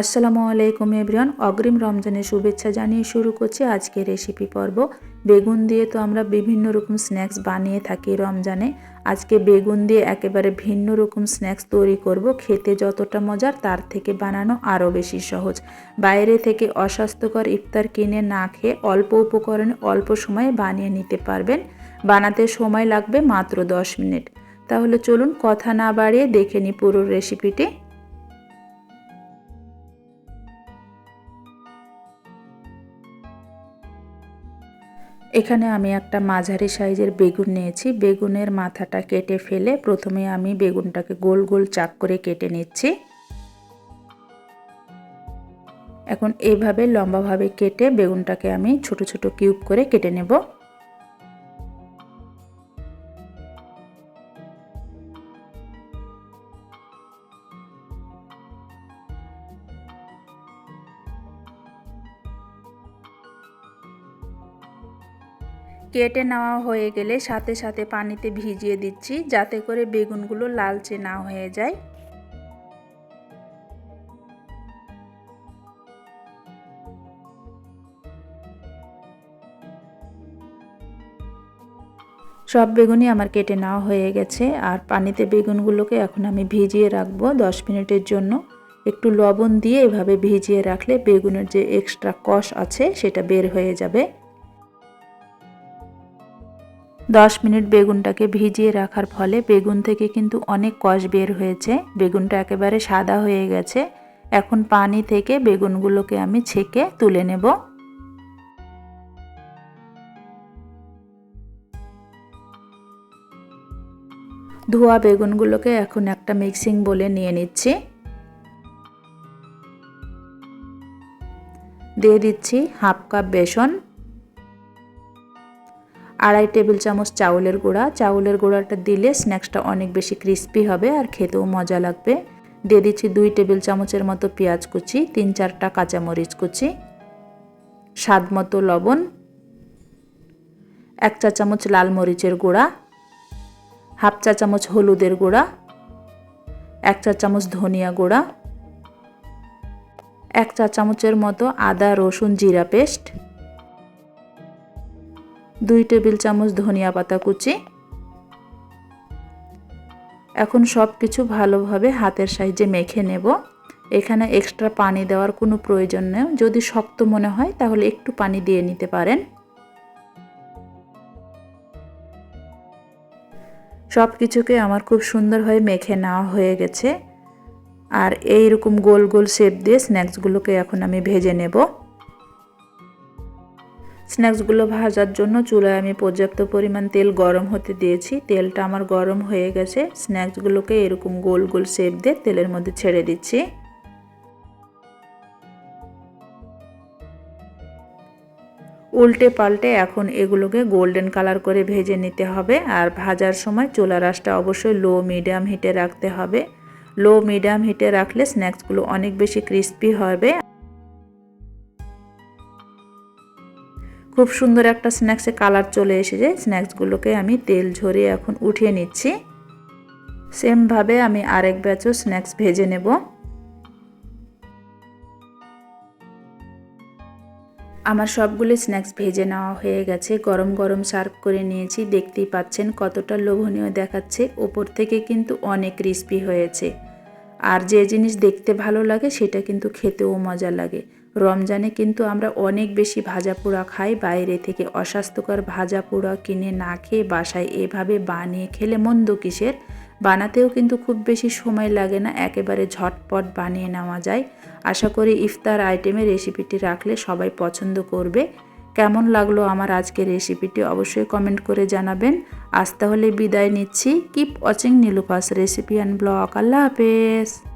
আসসালামু আলাইকুম এভরিওয়ান। অগ্রিম রমজানের শুভেচ্ছা জানিয়ে শুরু করছি আজকের রেসিপি পর্ব। বেগুন দিয়ে তো আমরা বিভিন্ন রকম স্ন্যাক্স বানিয়ে থাকি রমজানে। আজকে বেগুন দিয়ে একেবারে ভিন্ন রকম স্ন্যাক্স তৈরি করব। খেতে যতটা মজার তার থেকে বানানো আরও বেশি সহজ। বাইরে থেকে অস্বাস্থ্যকর ইফতার কিনে না খেয়ে অল্প উপকরণে অল্প সময়ে বানিয়ে নিতে পারবেন। বানাতে সময় লাগবে মাত্র 10 মিনিট। তাহলে চলুন কথা না বাড়িয়ে দেখে নিই পুরো রেসিপিটি এখানে আমি একটা মাঝারি সাইজের বেগুন নিয়েছি। বেগুনের মাথাটা কেটে ফেলে প্রথমে আমি বেগুনটাকে গোল গোল চাক করে কেটে নিচ্ছি। এখন এইভাবে লম্বাভাবে কেটে বেগুনটাকে আমি ছোট ছোট কিউব করে কেটে নেব। কেটে নেওয়া হয়ে গেলে সাথে সাথে পানিতে ভিজিয়ে দিচ্ছি, যাতে করে বেগুনগুলো লালচে না হয়ে যায়। সব বেগুনই আমার কেটে নেওয়া হয়ে গেছে, আর পানিতে বেগুনগুলোকে এখন আমি ভিজিয়ে রাখব দশ মিনিটের জন্য। একটু লবণ দিয়ে এভাবে ভিজিয়ে রাখলে বেগুনের যে এক্সট্রা কষ আছে, সেটা বের হয়ে যাবে। দশ মিনিট বেগুনটাকে ভিজিয়ে রাখার ফলে বেগুন থেকে কিন্তু অনেক কষ বের হয়েছে। বেগুনটা একেবারে সাদা হয়ে গেছে। এখন পানি থেকে বেগুনগুলোকে আমি ছেঁকে তুলে নেব। ধোয়া বেগুনগুলোকে এখন একটা মিক্সিং বলে নিয়ে নিচ্ছি। দিয়ে দিচ্ছি হাফ কাপ বেসন। আড়াই টেবিল চামচ চাউলের গুঁড়া। চাউলের গুঁড়াটা দিলে স্ন্যাক্সটা অনেক বেশি ক্রিস্পি হবে আর খেতেও মজা লাগবে। দিয়ে দিচ্ছি দুই টেবিল চামচের মতো পেঁয়াজ কুচি, তিন চারটা কাঁচামরিচ কুচি, স্বাদ মতো লবণ, এক চা চামচ লাল মরিচের গুঁড়া, হাফ চা চামচ হলুদের গুঁড়া, এক চা চামচ ধনিয়া গুঁড়া, এক চা চামচের মতো আদা রসুন জিরা পেস্ট দুই টেবিল চামচ ধনিয়া পাতা কুচি। এখন সব কিছু ভালোভাবে হাতের সাইজে মেখে নেব। এখানে এক্সট্রা পানি দেওয়ার কোনো প্রয়োজন নেই। যদি শক্ত মনে হয়, তাহলে একটু পানি দিয়ে নিতে পারেন। সব কিছুকে আমার খুব সুন্দরভাবে মেখে নেওয়া হয়ে গেছে। আর এই রকম গোল গোল শেপ দিয়ে স্ন্যাক্সগুলোকে এখন আমি ভেজে নেব। স্ন্যাক্সগুলো ভাজার জন্য চুলায় আমি পর্যাপ্ত পরিমাণ তেল গরম হতে দিয়েছি। তেলটা আমার গরম হয়ে গেছে। স্ন্যাক্সগুলোকে এরকম গোল গোল শেপ দিয়ে তেলের মধ্যে ছেড়ে দিচ্ছি। উল্টে পাল্টে এখন এগুলোকে গোল্ডেন কালার করে ভেজে নিতে হবে। আর ভাজার সময় চুলা রাসটা অবশ্যই লো মিডিয়াম হিটে রাখতে হবে। লো মিডিয়াম হিটে রাখলে স্ন্যাক্সগুলো অনেক বেশি ক্রিস্পি হবে। খুব সুন্দর একটা স্ন্যাক্সে কালার চলে এসেছে। স্ন্যাক্সগুলোকে আমি তেল ঝরিয়ে এখন উঠিয়ে নিচ্ছি। সেমভাবে আমি আরেক ব্যাচও স্ন্যাক্স ভেজে নেব। আমার সবগুলো স্ন্যাক্স ভেজে নেওয়া হয়ে গেছে। গরম গরম সার্ভ করে নিয়েছি। দেখতেই পাচ্ছেন কতটা লোভনীয় দেখাচ্ছে। ওপর থেকে কিন্তু অনেক ক্রিস্পি হয়েছে। আর যে জিনিস দেখতে ভালো লাগে, সেটা কিন্তু খেতেও মজা লাগে। রমজানে কিন্তু আমরা অনেক বেশি ভাজা পোড়া খাই, বাইরে থেকে অস্বাস্থ্যকর ভাজা পোড়া কিনে না খেয়ে বাসায় এভাবে বানিয়ে খেলে মন্দ কিসের? বানাতেও কিন্তু খুব বেশি সময় লাগে না, একেবারে ঝটপট বানিয়ে নেওয়া যায়। আশা করি ইফতার আইটেমের রেসিপিটি রাখলে সবাই পছন্দ করবে। কেমন লাগল আমার আজকের রেসিপিটি অবশ্যই কমেন্ট করে জানাবেন। আজ তাহলে বিদায় নিচ্ছি। কিপ ওয়াচিং নীলুপাস রেসিপি অ্যান্ড ব্লগ। আল্লাহ হাফেজ।